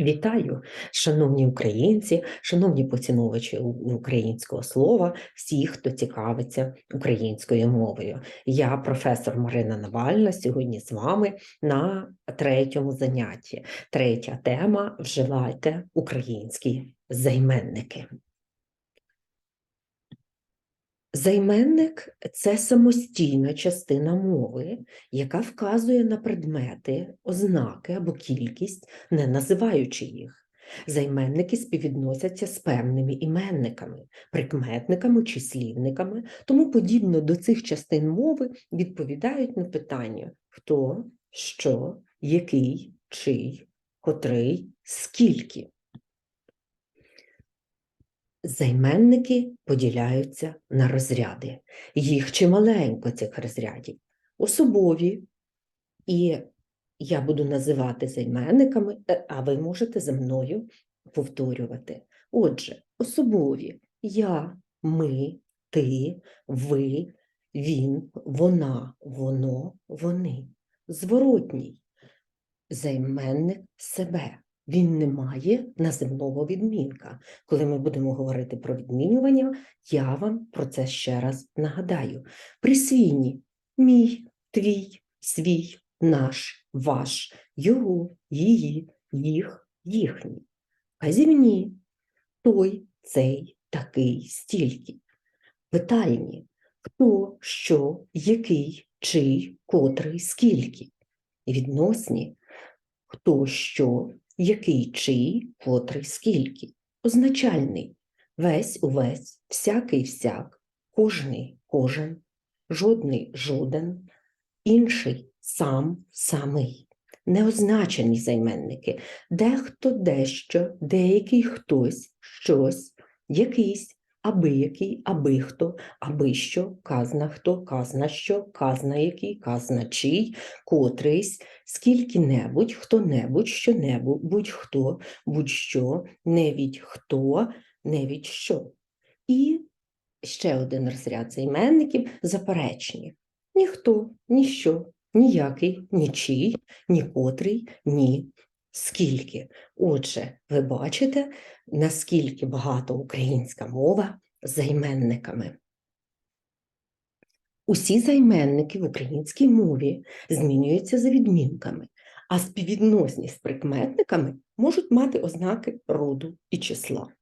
Вітаю, шановні українці, шановні поціновувачі українського слова, всі, хто цікавиться українською мовою. Я професор Марина Навальна. Сьогодні з вами на третьому занятті. Третя тема вживайте українські займенники. Займенник це самостійна частина мови, яка вказує на предмети, ознаки або кількість, не називаючи їх. Займенники співвідносяться з певними іменниками, прикметниками, числівниками, тому подібно до цих частин мови відповідають на питання хто, що, який, чий, котрий, скільки. Займенники поділяються на розряди. Їх чималенько цих розрядів. Особові, і я буду називати займенниками, е, а ви можете за мною повторювати. Отже, особові я, ми, ти, ви, він, вона, воно, вони. Зворотній займенник себе. Він не має наземного відмінка. Коли ми будемо говорити про відмінювання, я вам про це ще раз нагадаю. Присвійні мій, твій, свій, наш, ваш, його, її, їх, їхній. Казівні той, цей, такий, стільки. Питальні хто, що, який, чий, котрий, скільки. І відносні хто, що, який, чий, котрий, скільки. Означальний. Весь, увесь, всякий, всяк, кожний, кожен, жодний, жоден, інший, сам, самий. Неозначені займенники, дехто, дещо, деякий хтось, щось, якийсь, абиякий, аби хто, аби що, казна хто, казна що, казна який, казна чий, котрийсь, скільки-небудь, хто-небудь, що-небудь, будь-хто, будь-що, невідь хто, невідь що. І ще один розряд займенників заперечені. Ніхто, ніщо, ніякий, нічий, нікотрий, ні. Скільки. Отже, ви бачите, наскільки багато українська мова займенниками. Усі займенники в українській мові змінюються за відмінками, а співвідносність з прикметниками можуть мати ознаки роду і числа.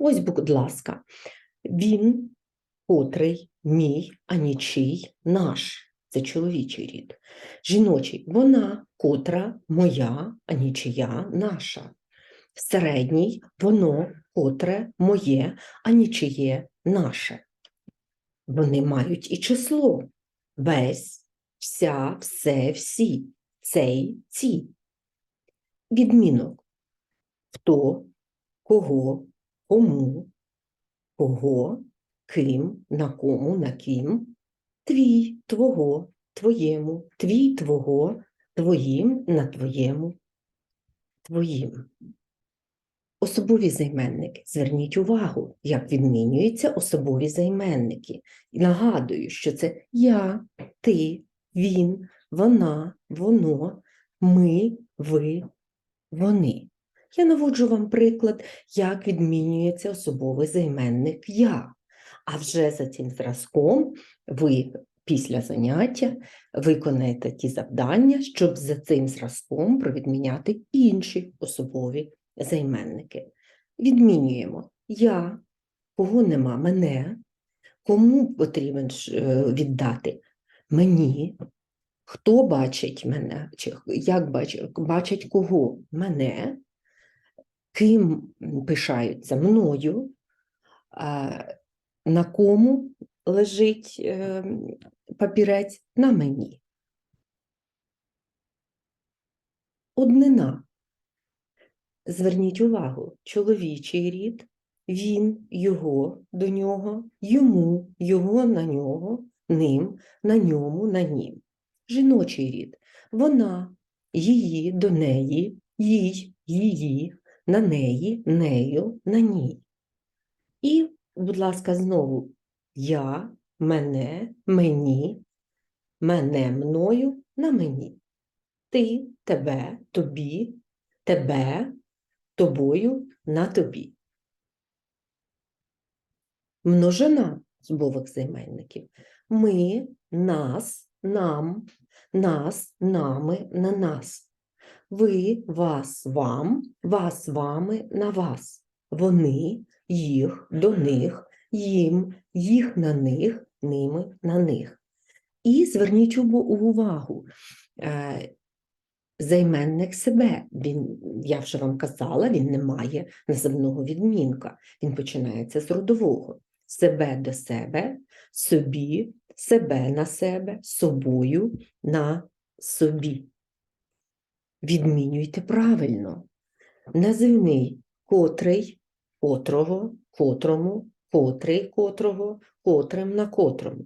Ось, будь ласка, він, котрий, мій, а нічий, наш це чоловічий рід. Жіночий вона, котра, моя, а нічия, наша. Середній воно, котре, моє, а нічиє, наше. Вони мають і число весь, вся, все, всі, цей, ці. Відмінок хто, кого, кому, кого, ким, на кому, на ким, твій, твого, твоєму, твій, твого, твоїм, на твоєму, твоїм. Особові займенники. Зверніть увагу, як відмінюються особові займенники. І нагадую, що це я, ти, він, вона, воно, ми, ви, вони. Я наводжу вам приклад, як відмінюється особовий займенник я. А вже за цим зразком ви після заняття виконаєте ті завдання, щоб за цим зразком провідміняти інші особові займенники. Відмінюємо я, кого нема мене, кому потрібен е, віддати мені, хто бачить мене, чи як бачить, бачить кого мене, ким пишаються мною, на кому лежить е, папірець на мені. Однина. Зверніть увагу, чоловічий рід, він, його, до нього, йому, його на нього, ним, на ньому, на нім. Жіночий рід, вона, її, до неї, їй, її, на неї, нею, на ній. І, будь ласка, знову я, мене, мені, мене мною, на мені. Ти, тебе, тобі, тебе, тобою, на тобі. Множина зубових займенників. Ми, нас, нам, нас, нами, на нас. Ви, вас, вам, вас, вами, на вас. Вони, їх, до них, їм, їх на них, ними, на них. І зверніть увагу, е, займенник себе, він, я вже вам казала, він не має називного відмінка. Він починається з родового. Себе до себе, собі, себе на себе, собою на собі. Відмінюйте правильно. Називний котрий, котрого, котрому, котрий, котрого, котрим на котрому.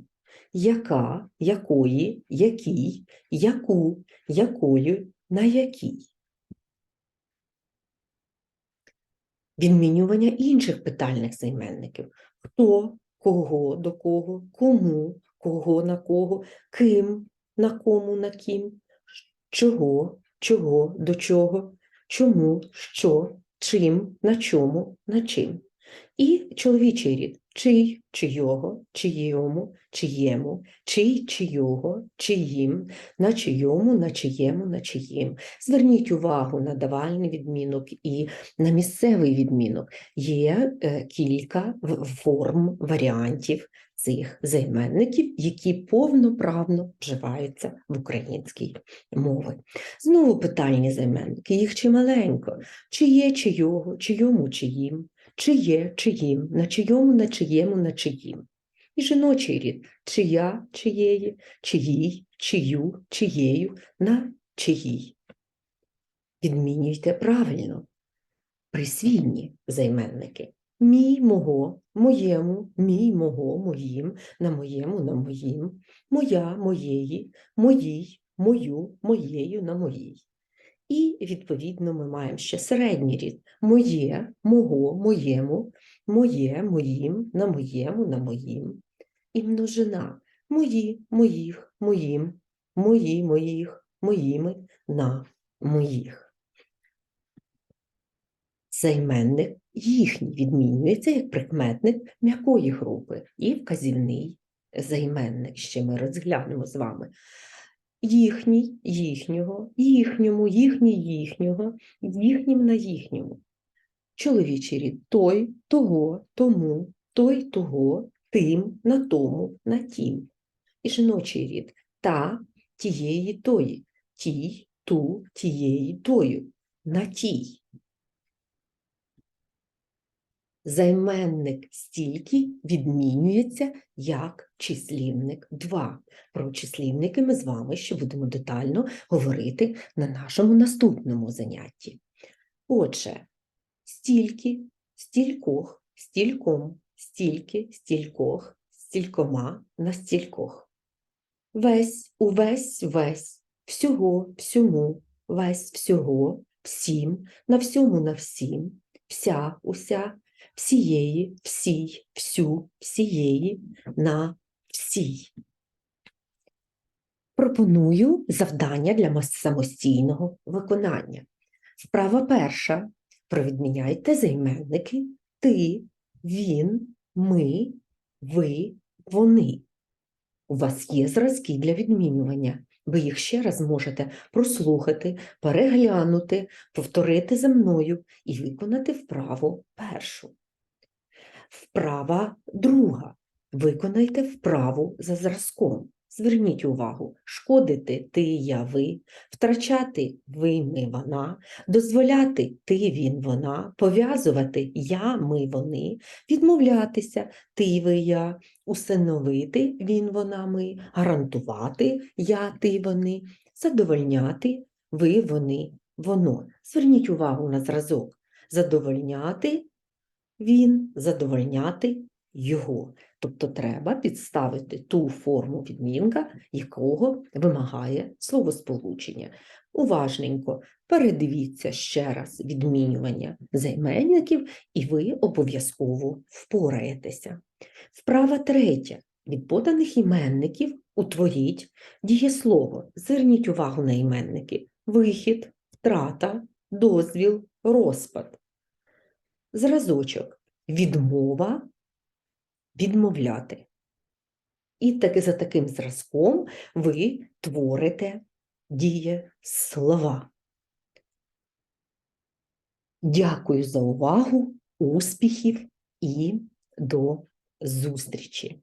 Яка, якої, який, яку, якою, на якій. Відмінювання інших питальних займенників. Хто, кого, до кого, кому, кого на кого, ким, на кому, на ким, чого, чого, до чого, чому, що, чим, на чому, на чим. І чоловічий рід чий, чийого, чиєму, чиєму, чий, чийого, чиїм, на чийому, на чиєму, на чиїм. Зверніть увагу на давальний відмінок і на місцевий відмінок. Є е, кілька форм, варіантів цих займенників, які повноправно вживаються в українській мові. Знову питальні займенники, їх чималенько. Чиє, чийого, чийому, чиїм, чиє, чиїм, на чийому, на чиєму, на чиїм. І жіночий рід чия, чиєї, чиїй, чию, чиєю, на чиїй. Відмінюйте правильно. Присвійні займенники. Мій, мого, моєму, мій, мого, моїм, на моєму, на моїм, моя, моєї, моїй, мою, моєю, на моїй. І, відповідно, ми маємо ще середній рід моє, мого, моєму, моє, моїм, на моєму, на моїм. І множина мої, моїх, моїм, мої, моїх, моїми, на моїх. Займенник їхній відмінюється як прикметник м'якої групи і вказівний займенник, ще ми розглянемо з вами їхній, їхнього, їхньому, їхній, їхнього, їхнім на їхньому. Чоловічий рід той, того, тому, той, того, тим, на тому, на тім. І жіночий рід та, тієї, тої, тій, ту, тієї, тою, на тій. Займенник стільки відмінюється як числівник 2. Про числівники ми з вами ще будемо детально говорити на нашому наступному занятті. Отже, стільки, стількох, стільком, стільки, стількох, стількома, на стількох. Весь, увесь, весь, всього, всьому, весь, всього, всім, на всьому, на всім, вся, уся, всієї, всій, всю, всієї, на всій. Пропоную завдання для самостійного виконання. Вправа перша. Провідміняйте займенники ти, він, ми, ви, вони. У вас є зразки для відмінювання. Ви їх ще раз можете прослухати, переглянути, повторити за мною і виконати вправу першу. Вправа друга. Виконайте вправу за зразком. Зверніть увагу, шкодити ти, я, ви, втрачати ви, ми, вона, дозволяти ти, він, вона, пов'язувати я, ми, вони, відмовлятися ти, ви, я, усиновити він, вона, ми, гарантувати я, ти, вони, задовольняти ви, вони, воно. Зверніть увагу на зразок. Задовольняти він, задовольняти його. Тобто треба підставити ту форму відмінка, якого вимагає словосполучення. Уважненько передивіться ще раз відмінювання займенників, і ви обов'язково впораєтеся. Вправа третя. Від поданих іменників утворіть дієслово. Зверніть увагу на іменники. Вихід, втрата, дозвіл, розпад. Зразочок відмова, відмовляти. І таки за таким зразком ви творите дієслова. Дякую за увагу, успіхів і до зустрічі!